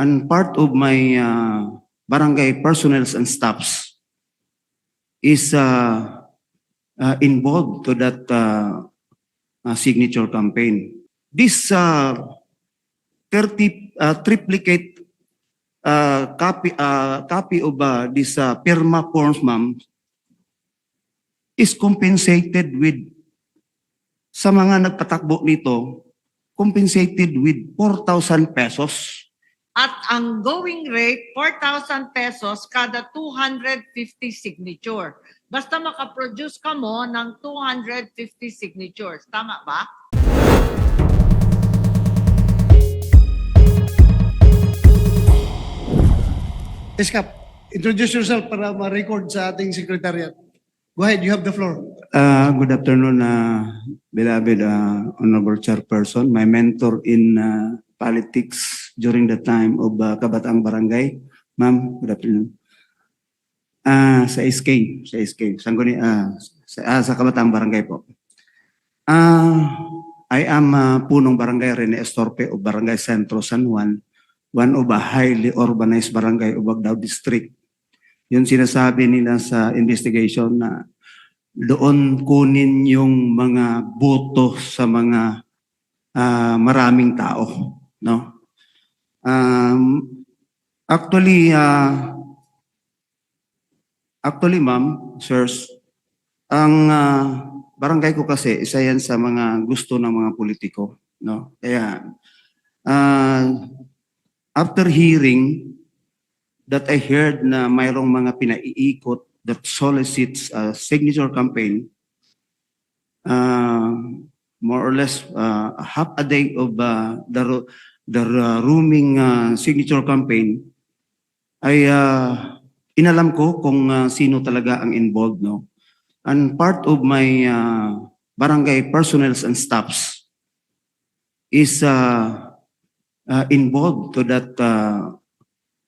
And part of my uh, barangay personnels and staffs is uh, uh, involved to that uh, uh, signature campaign. This uh, 30 uh, triplicate uh, copy uh, copy of uh, this uh, PIRMA forms, ma'am, is compensated with sa mga nagpatakbo nito, compensated with 4,000 pesos. At ang going rate, 4,000 pesos kada 250 signature. Basta makaproduce ka mo ng 250 signatures. Tama ba? Yes, Kap. Introduce yourself para ma-record sa ating secretariat. Go ahead, you have the floor. Uh, good afternoon, uh, beloved uh, Honorable Chairperson, my mentor in uh, politics during the time of uh, Kabataang Barangay. Ma'am, good afternoon. Ah, sa SK, sa SK, Sangguni, ah, sa, ah, sa Kabataang Barangay po. Ah, I am uh, punong barangay Rene Estorpe of Barangay Centro San Juan, one of a highly urbanized barangay of Bagdao District. Yun sinasabi nila sa investigation na doon kunin yung mga boto sa mga ah, maraming tao, no? Um, actually, ah, actually, ma'am, sirs, ang ah, barangay ko kasi isa yan sa mga gusto ng mga politiko, no? Kaya ah, after hearing that I heard na mayroong mga pinaiikot that solicits a signature campaign, uh, more or less uh, half a day of uh, the, the uh, rooming uh, signature campaign, ay uh, inalam ko kung uh, sino talaga ang involved. No? And part of my uh, barangay personnels and staffs is uh, uh, involved to that uh,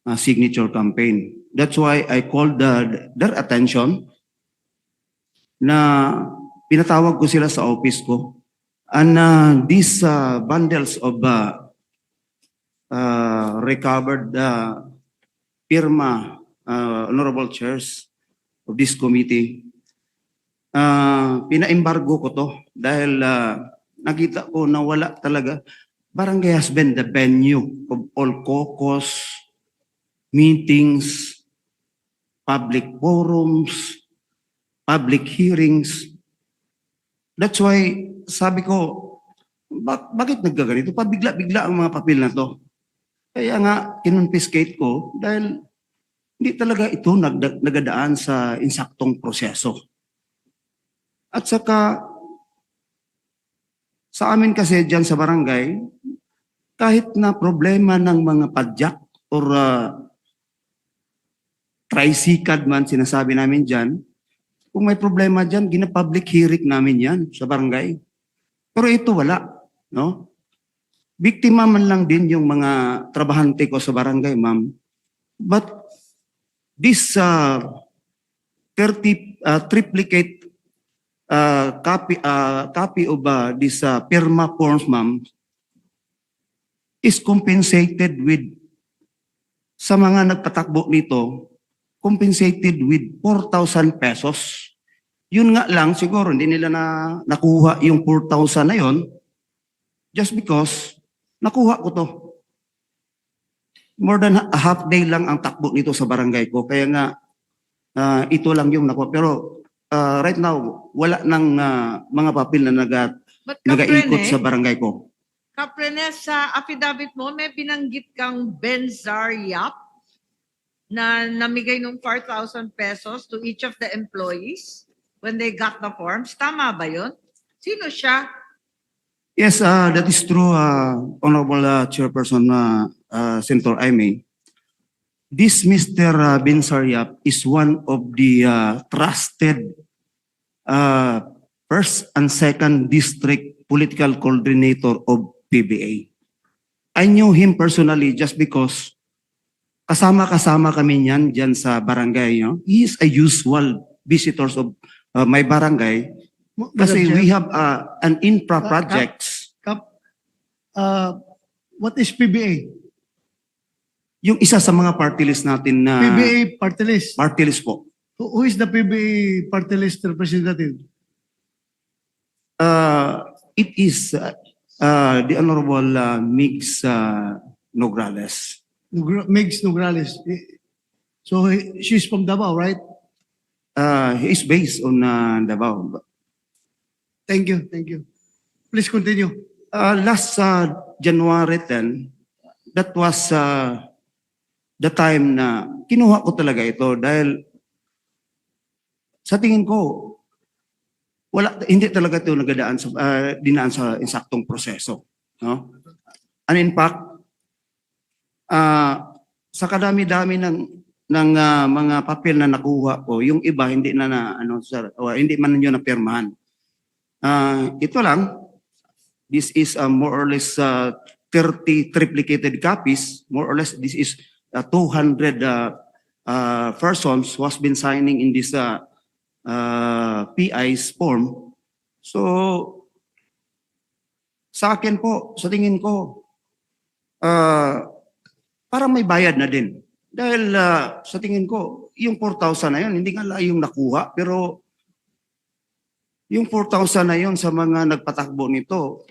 uh, signature campaign. That's why I called the, their attention na pinatawag ko sila sa office ko. And uh, these uh, bundles of uh, uh, recovered uh, PIRMA uh, honorable chairs of this committee, uh, pina-embargo ko to dahil uh, nakita ko na wala talaga. Barangay has been the venue of all caucus, meetings, public forums, public hearings. That's why sabi ko, bak bakit nagkaganito? Pabigla-bigla ang mga papel na to. Kaya nga, kinonfiscate ko dahil hindi talaga ito nagda- nagadaan sa insaktong proseso. At saka, sa amin kasi dyan sa barangay, kahit na problema ng mga padyak or uh, tricycad man sinasabi namin dyan, kung may problema dyan, gina-public hearing namin yan sa barangay. Pero ito wala, no? Biktima man lang din yung mga trabahante ko sa barangay, ma'am. But this uh, 30 uh, triplicate uh, copy uh, copy of uh, this uh, PIRMA forms, ma'am, is compensated with sa mga nagpatakbo nito, compensated with 4,000 pesos. Yun nga lang, siguro hindi nila na nakuha yung 4,000 na yon just because nakuha ko to. More than a half day lang ang takbo nito sa barangay ko. Kaya nga, ah, ito lang yung nakuha. Pero ah, right now, wala nang ah, mga papel na naga, nagaikot Kaprene, sa barangay ko. Kaprene, sa affidavit mo, may binanggit kang Benzar Yap na namigay ng 4,000 pesos to each of the employees when they got the forms. Tama ba yun? Sino siya? Yes, uh, that is true, uh, Honorable uh, Chairperson uh, uh, Senator Aimee. This Mr. uh, Bin Saryap is one of the uh, trusted uh, first and second district political coordinator of PBA. I knew him personally just because kasama-kasama kami niyan dyan sa barangay. No? He is a usual visitors of uh, my barangay kasi Madam we Chair, have uh, an infra Kap- projects. Kap, uh, what is PBA? Yung isa sa mga party list natin na PBA party list. party list po. Who who is the PBA party list representative? Uh, it is uh, uh, the Honorable uh, Mix uh, Nograles. Nugra- Migs Nograles. Eh, So he- she's from Davao, right? Uh, he is based on uh, Davao. Thank you, thank you. Please continue. Uh, last uh, January 10, that was uh, the time na kinuha ko talaga ito dahil sa tingin ko, wala, hindi talaga ito nagadaan sa, uh, dinaan sa insaktong proseso. No? And in fact, uh, sa kadami-dami ng ng uh, mga papel na nakuha ko, yung iba hindi na, na ano sir, o hindi man niyo napirmahan. Uh, ito lang, this is uh, more or less uh, 30 triplicated copies. More or less, this is uh, 200 uh, uh, persons who has been signing in this uh, uh, PI's form. So, sa akin po, sa tingin ko, uh, parang may bayad na din. Dahil uh, sa tingin ko, yung 4,000 na yun, hindi nga lang yung nakuha, pero yung 4,000 na yun sa mga nagpatakbo nito,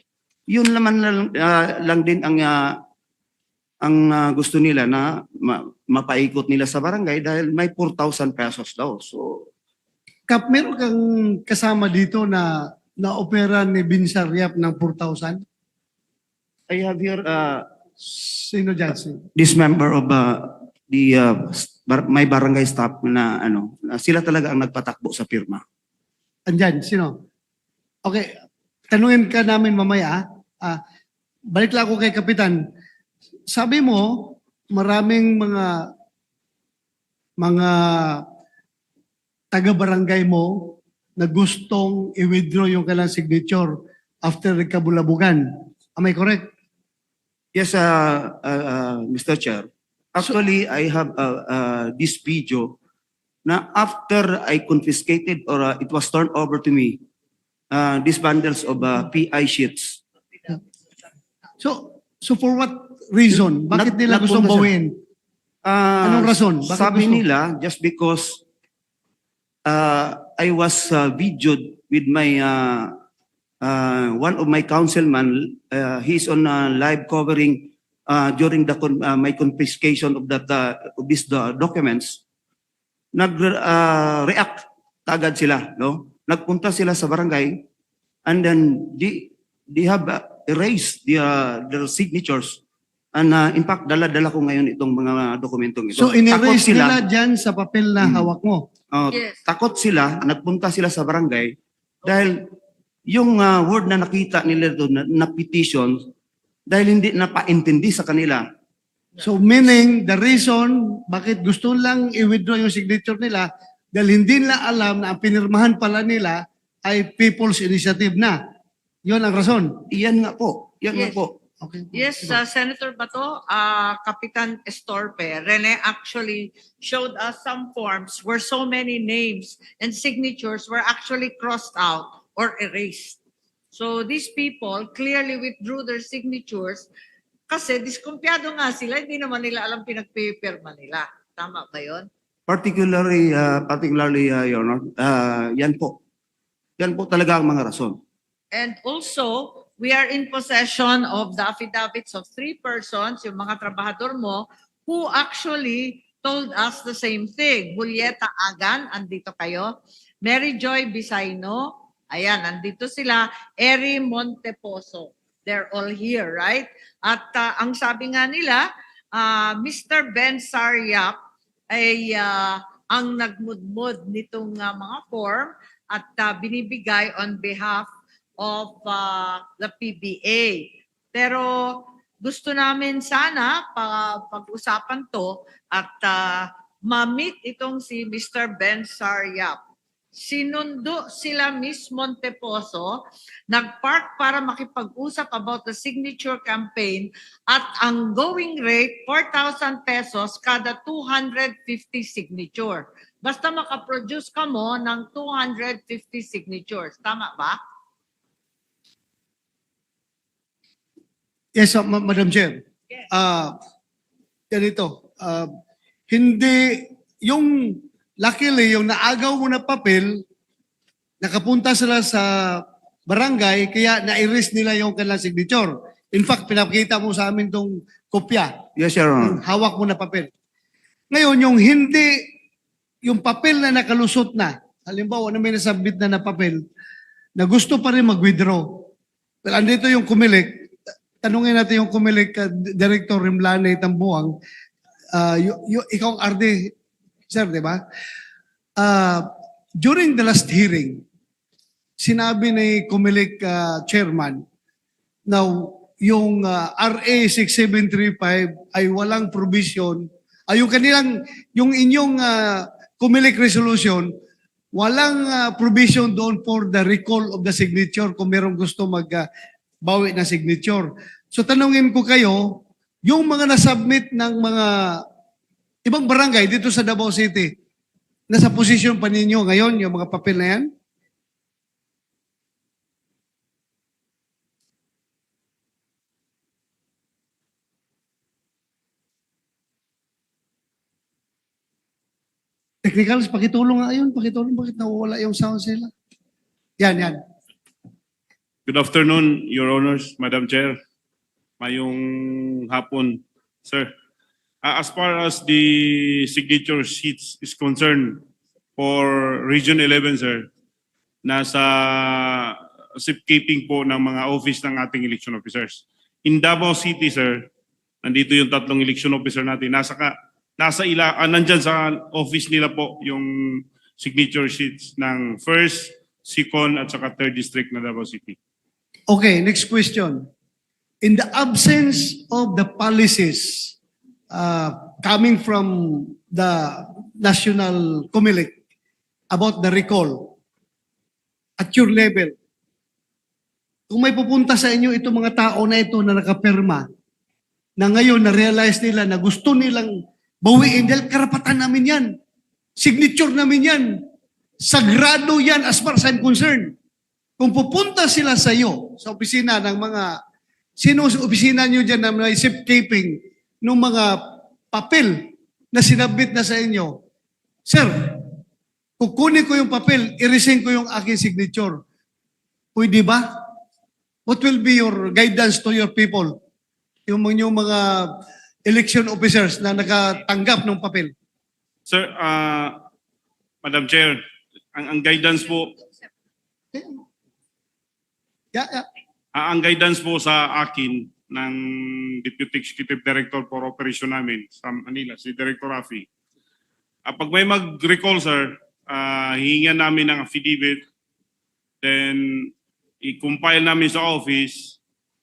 yun naman lang, ah, lang din ang ah, ang ah, gusto nila na ma- mapaikot nila sa barangay dahil may 4,000 pesos daw. So, Kap, meron kang kasama dito na na-opera ni Binsar Yap ng 4,000? I have here uh, Sino dyan? Si- this member of uh, the uh, bar- my barangay staff na ano, na sila talaga ang nagpatakbo sa pirma. Andyan, sino? Okay, tanungin ka namin mamaya. Ah, balik lang ako kay Kapitan. Sabi mo, maraming mga mga taga-barangay mo na gustong i-withdraw yung kailang signature after nagkabulabugan. Am I correct? Yes, uh, uh, uh, Mr. Chair. Actually, I have uh, uh, this video na after I confiscated or uh, it was turned over to me, uh, these bundles of uh, PI sheets. So, so for what reason? Bakit Nag- nila gustong nagpunta siya. bawin? Uh, Anong rason? Bakit Sabi gusto? nila, just because uh, I was uh, videoed with my uh, uh, one of my councilman. Uh, he's on uh, live covering uh, during the con- uh, my confiscation of that uh, of these uh, documents. Nag uh, react agad sila, no? Nagpunta sila sa barangay and then they they have uh, erased the, uh, their signatures. And uh, in fact, dala-dala ko ngayon itong mga dokumentong ito. So, in-erase sila. nila dyan sa papel na Hmm. hawak mo. Oh, Yes. takot sila, nagpunta sila sa barangay dahil yung uh, word na nakita nila doon na, na petition dahil hindi napaintindi sa kanila. So meaning, the reason bakit gusto lang i-withdraw yung signature nila dahil hindi nila alam na ang pinirmahan pala nila ay People's Initiative na. Yun ang rason. Iyan nga po, yan nga Yes. po. Okay. Yes, uh, Senator Bato, uh, Kapitan Estorpe, Rene actually showed us some forms where so many names and signatures were actually crossed out or erased. So these people clearly withdrew their signatures kasi diskumpiyado nga sila, hindi naman nila alam pinagpipirma nila. Tama ba yun? Particularly, uh, particularly, uh, Your Honor, uh, yan po. Yan po talaga ang mga rason. And also, we are in possession of the affidavits of three persons, yung mga trabahador mo, who actually told us the same thing. Julieta Agan, andito kayo. Mary Joy Bisaino, ayan, andito sila. Eri Monteposo, they're all here, right? At uh, ang sabi nga nila, uh, Mr. Ben Saryap ay uh, ang nagmudmud nitong uh, mga form at uh, binibigay on behalf of uh, the PBA. Pero gusto namin sana pa, pag-usapan to at uh, ma-meet itong si Mr. Ben Saryap. Sinundo sila Miss Monteposo, nag-park para makipag-usap about the signature campaign at ang going rate, 4,000 pesos kada 250 signature. Basta makaproduce ka mo ng 250 signatures. Tama ba? Yes, uh, Ma- Madam Chair. Yes. Uh, ganito, ah, hindi, yung, luckily, yung naagaw mo na papel, nakapunta sila sa barangay, kaya na-erase nila yung kanilang signature. In fact, pinakita mo sa amin tong kopya, Yes, Your Honor. yung hawak mo na papel. Ngayon, yung hindi, yung papel na nakalusot na, halimbawa na may nasubmit na na papel, na gusto pa rin mag-withdraw. Well, andito yung kumilik. Tanungin natin yung kumilik, uh, Director Rimlane Tambuang. Uh, y- y- ikaw ang RD, sir, di ba? Uh, during the last hearing, sinabi ni kumilik uh, chairman, now, yung uh, RA 6735 ay walang provision, ay yung kanilang, yung inyong uh, kumilik resolution, walang uh, provision doon for the recall of the signature kung merong gusto mag uh, ng signature. So tanungin ko kayo, yung mga nasubmit ng mga ibang barangay dito sa Davao City, nasa posisyon pa ninyo ngayon yung mga papel na yan? Technicals, pakitulong nga yun. Pakitulong, bakit nawawala yung sound sila? Yan, yan. Good afternoon, Your Honors, Madam Chair. Mayong hapon, sir. Uh, as far as the signature sheets is concerned for Region 11, sir, nasa safekeeping po ng mga office ng ating election officers. In Davao City, sir, nandito yung tatlong election officer natin. Nasa ka, nasa ila, ah, nandyan sa office nila po yung signature sheets ng first, second, at saka third district na Davao City. Okay, next question. In the absence of the policies uh, coming from the National Comelec about the recall at your level, kung may pupunta sa inyo itong mga tao na ito na nakaperma, na ngayon na-realize nila na gusto nilang bawiin dahil karapatan namin yan. Signature namin yan. Sagrado yan as far as I'm concerned. Kung pupunta sila sa iyo, sa opisina ng mga, sino sa opisina nyo dyan na may safekeeping ng mga papel na sinabit na sa inyo, Sir, kukunin ko yung papel, i-resign ko yung aking signature. Pwede ba? What will be your guidance to your people? Yung mga, yung mga election officers na nakatanggap ng papel. Sir, uh, Madam Chair, ang, ang guidance po, Yeah, yeah. ah, ang guidance po sa akin ng Deputy Executive Director for Operation namin sa Manila, si Director Rafi. Ah, pag may mag-recall, sir, uh, hihingan namin ng affidavit, then i-compile namin sa office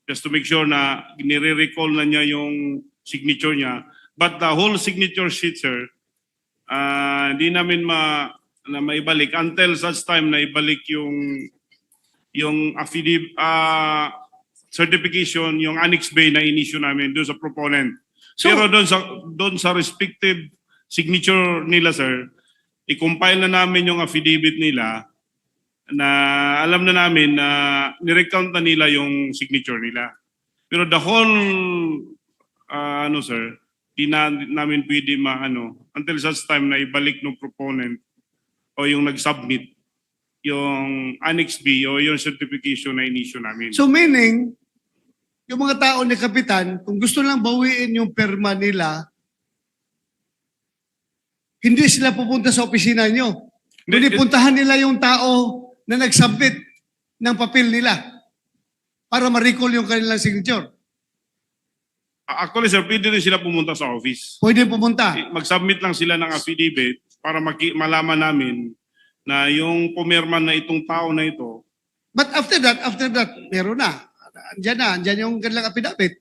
just to make sure na nire-recall na niya yung signature niya. But the whole signature sheet, sir, ah, hindi namin ma na maibalik until such time na ibalik yung yung affidavit ah certification yung annex bay na inisyu namin doon sa proponent. So- Pero doon sa doon sa respective signature nila sir, i-compile na namin yung affidavit nila na alam na namin na nirecount na nila yung signature nila. Pero the whole ah, ano sir, di na, namin pwede maano until such time na ibalik ng proponent o yung nag-submit yung Annex B o yung certification na inisyu namin. So meaning, yung mga tao ni Kapitan, kung gusto lang bawiin yung perma nila, hindi sila pupunta sa opisina nyo. Hindi, puntahan nila yung tao na nag-submit ng papel nila para ma-recall yung kanilang signature. Actually sir, pwede rin sila pumunta sa office. Pwede pumunta. Mag-submit lang sila ng affidavit para maki- malaman namin na yung pumirma na itong tao na ito, But after that, after that, meron na. Andiyan na, andiyan yung kanilang affidavit.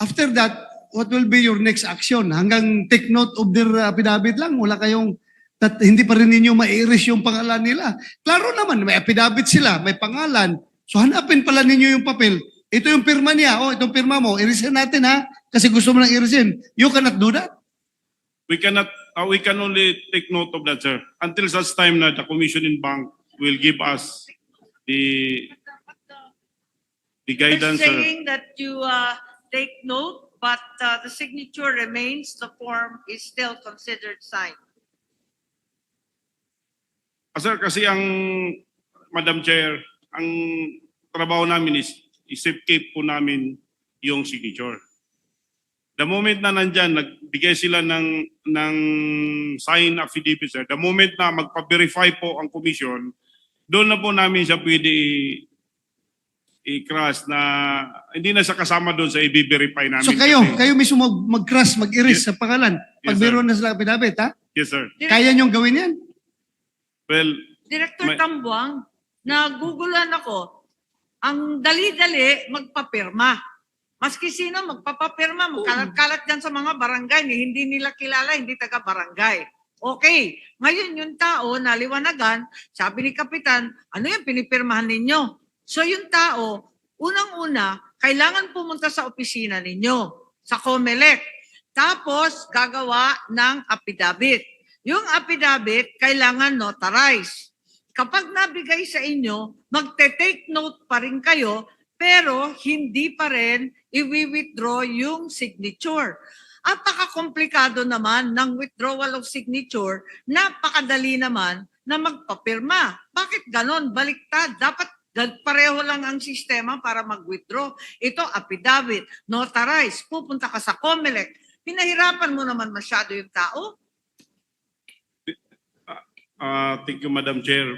After that, what will be your next action? Hanggang take note of their affidavit lang, wala kayong, tat, hindi pa rin ninyo ma-erase yung pangalan nila. Klaro naman, may affidavit sila, may pangalan. So hanapin pala ninyo yung papel. Ito yung pirma niya, oh, itong pirma mo, erase natin ha, kasi gusto mo nang erase. You cannot do that. we cannot, uh, we can only take note of that sir. Until such time na the commission in bank will give us the the guidance sir. saying that you uh, take note but uh, the signature remains, the form is still considered signed. Ah, Sir, kasi ang, Madam Chair, ang trabaho namin is, i-safekeep po namin yung signature. The moment na nandyan, nagbigay sila ng, ng sign affidavit, sir. The moment na magpa-verify po ang commission, doon na po namin siya pwede i- i-cross na hindi na siya kasama doon sa i-verify namin. So kayo, kasi- kayo mismo mag- mag-cross, mag-erase Yes. sa pangalan. Pag Yes, meron na sila pinabit, ha? Yes, sir. Kaya niyong gawin yan? Well, Director May- Tambuang, nagugulan ako, ang dali-dali magpapirma. Maski sino magpapapirma, magkalat-kalat dyan sa mga barangay, ni hindi nila kilala, hindi taga-barangay. Okay, ngayon yung tao naliwanagan, sabi ni Kapitan, ano yung pinipirmahan ninyo? So yung tao, unang-una, kailangan pumunta sa opisina ninyo, sa COMELEC. Tapos, gagawa ng affidavit. Yung affidavit, kailangan notarize. Kapag nabigay sa inyo, magte-take note pa rin kayo, pero hindi pa rin i-withdraw yung signature. Apaka-komplikado naman ng withdrawal of signature, napakadali naman na magpapirma. Bakit ganon? Baliktad. Dapat pareho lang ang sistema para mag-withdraw. Ito, affidavit, notarize, pupunta ka sa COMELEC. Pinahirapan mo naman masyado yung tao. ah, thank you, Madam Chair.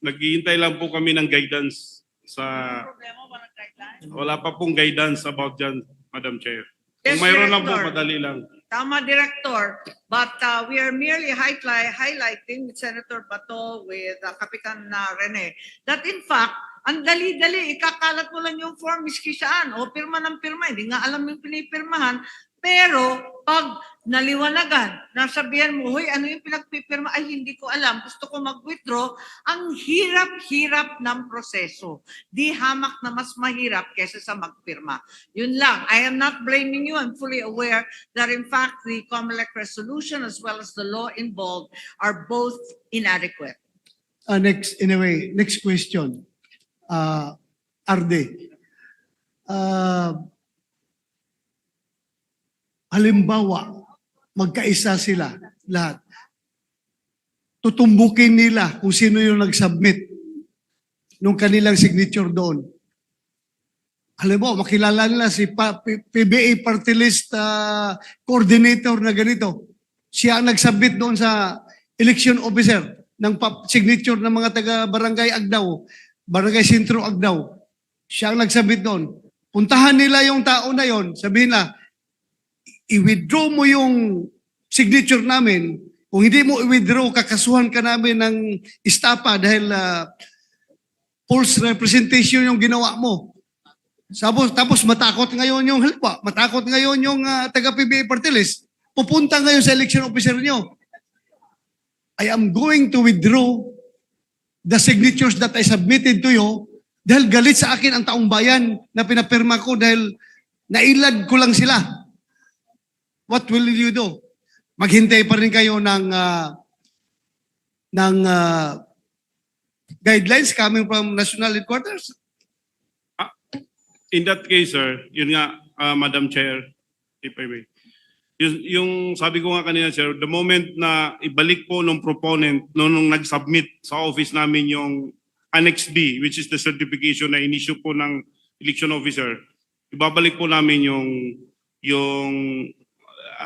Naghihintay lang po kami ng guidance sa Problema, walang guideline. Wala pa pong guidance about dyan, Madam Chair. Yes, Kung mayroon lang po, Director. madali lang. Tama, Director. But uh, we are merely highlight, highlighting with Senator Bato, with uh, Kapitan uh, Rene, that in fact, ang dali-dali, ikakalat mo lang yung form, miski saan, o pirma ng pirma, hindi nga alam yung pinipirmahan, pero pag naliwanagan, nasabihan mo, huy, ano yung pinagpipirma? Ay, hindi ko alam. Gusto ko mag-withdraw. Ang hirap-hirap ng proseso. Di hamak na mas mahirap kesa sa magpirma. Yun lang. I am not blaming you. I'm fully aware that in fact the COMELEC resolution as well as the law involved are both inadequate. Uh, next, anyway, next question. Uh, Arde. Uh, halimbawa, magkaisa sila lahat. Tutumbukin nila kung sino yung nag-submit nung kanilang signature doon. Halimbawa, makilala nila si PBA Party List uh, Coordinator na ganito. Siya ang nag-submit doon sa election officer ng signature ng mga taga-barangay Agdaw, Barangay Sentro Agdaw. Siya ang nagsabit doon. Puntahan nila yung tao na yon, sabihin na, i-withdraw mo yung signature namin. Kung hindi mo i-withdraw, kakasuhan ka namin ng istapa dahil ah, false representation yung ginawa mo. Tapos, tapos matakot ngayon yung halimbawa, matakot ngayon yung ah, taga-PBA party. Pupunta ngayon sa election officer nyo. I am going to withdraw the signatures that I submitted to you dahil galit sa akin ang taong bayan na pinapirma ko dahil nailad ko lang sila. What will you do? Maghintay pa rin kayo ng ah, ng ah, guidelines coming from national headquarters? In that case, sir, yun nga, ah, Madam Chair, if I may. Yung, yung sabi ko nga kanina, sir, the moment na ibalik po nung proponent, nung, nung nag-submit sa office namin yung Annex B, which is the certification na in-issue po ng election officer, ibabalik po namin yung yung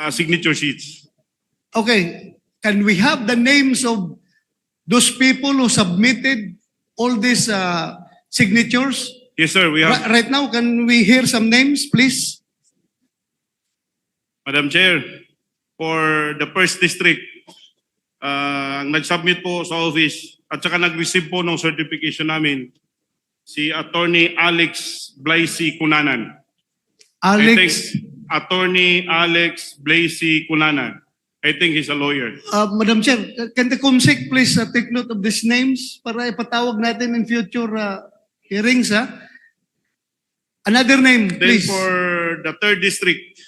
ah, signature sheets. Okay, can we have the names of those people who submitted all these uh, signatures? Yes, sir, we have, Ri- Right now, can we hear some names, please? Madam Chair, for the first district, uh, nag-submit po sa office at saka nag-receive po ng certification namin si Attorney Alex Blasey Kunanan. I think Alex, Attorney Alex Blasey Kunanan. I think he's a lawyer. uh, Madam Chair, can the COMSEC please uh, take note of these names para ipatawag natin in future uh, hearings, ha? Another name, Then please. for the third district,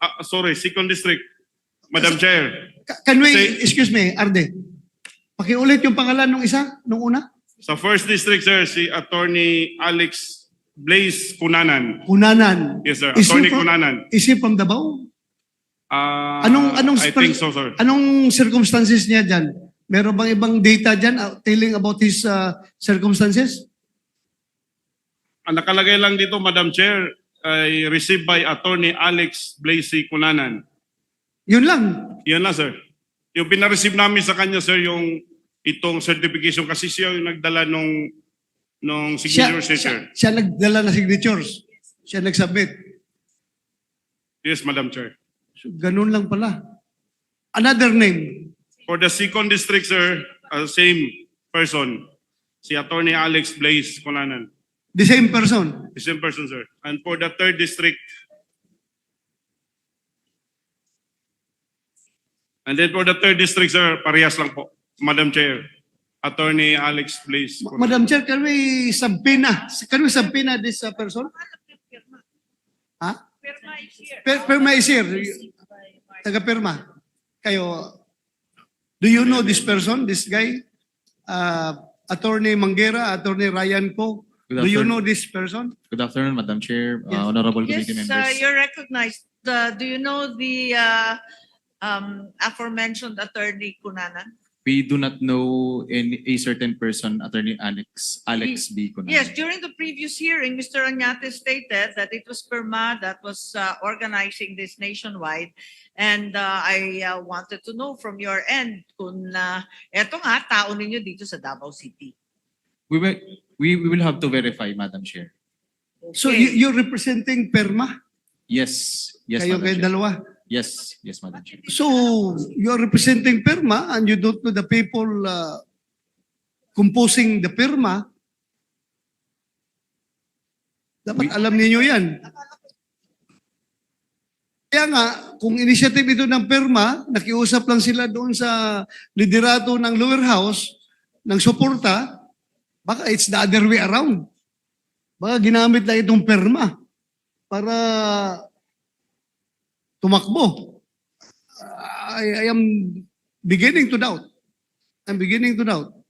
ah, sorry, second district, Madam Chair, Can we, Say- excuse me, Arde, pakiulit yung pangalan ng isa, nung una? sa first district, sir, si Attorney Alex Blaze Kunanan. Kunanan. Yes, sir. Is he Attorney from- Kunanan. Is he from Davao? Ah, Anong- anong I think so, sir. Anong circumstances niya dyan? Meron bang ibang data dyan uh, telling about his uh, circumstances? Ang nakalagay lang dito, Madam Chair, ay received by Attorney Alex Blaze Kunanan. Yun lang. Yan lang, sir. Yung pinareceive namin sa kanya, sir, yung itong certification kasi siya yung nagdala nung nung Siya, signature, siya, sir. siya nagdala na signatures. Siya nagsubmit. Yes, Madam Chair. So, ganun lang pala. Another name. For the second district, sir, uh, same person. Si Attorney Alex Blaze Kunanan. The same person. The same person, sir. And for the third district, and then for the third district, sir, parehas lang po. Madam Chair, Attorney Alex. Ma- Madam Chair, can we subpoena? Can we subpoena this uh, person? Ha? Per Perma is here. Taga Perma. Kayo, do you know this person, this guy? Uh, Attorney Manguera, Attorney Ryan. Good Do you afternoon. know this person? Good afternoon, Madam Chair, uh, Yes. honorable Yes, committee uh, members. you're recognized. Uh, do you know the uh, um, aforementioned attorney Kunanan? We do not know any a certain person, Attorney Alex Alex B. Cunanan. Yes, during the previous hearing, Mr. Añate stated that it was PERMA that was uh, organizing this nationwide. And uh, I uh, wanted to know from your end kung uh, eto nga, tao ninyo dito sa Davao City. We will we, we will have to verify, Madam Chair. So Okay. you, you're representing Perma? Yes, yes, Kayo Madam kayo Chair. dalawa? Yes, yes, Madam Chair. So you're representing Perma and you don't know the people uh, composing the Perma. Dapat We- alam niyo yan. Kaya nga, kung initiative ito ng Perma, nakiusap lang sila doon sa liderato ng lower house ng suporta, baka it's the other way around. Baka ginamit na itong Perma para tumakbo. I, I am beginning to doubt. I'm beginning to doubt.